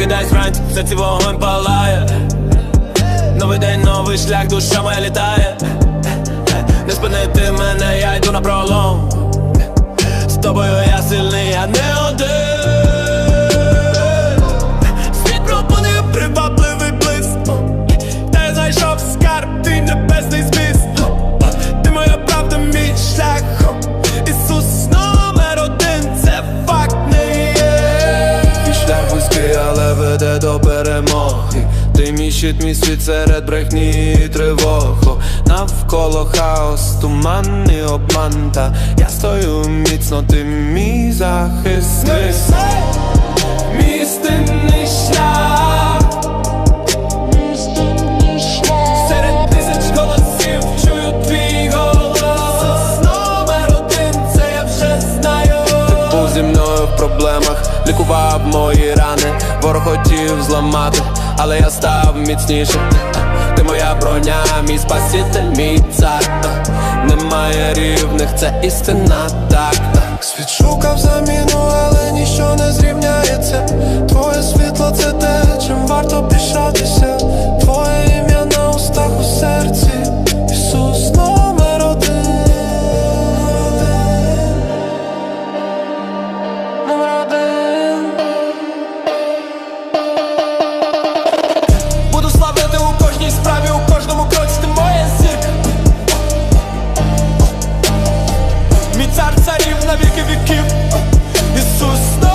горизонті, в серці вогонь палає. Новий день, новий шлях, душа моя літає вузький, але веде до перемоги. Ти мій щит, мій світ серед брехні і тривог. Навколо хаос, туман і обман. Та я стою міцно, ти мій захисник. Мій мною в проблемах, лікував мої рани Ворог хотів зламати, але я став міцнішим. Ти моя броня, мій спаситель, мій цар. Немає рівних, це істина так. Світ шукав заміну, але на віки віків, Ісус.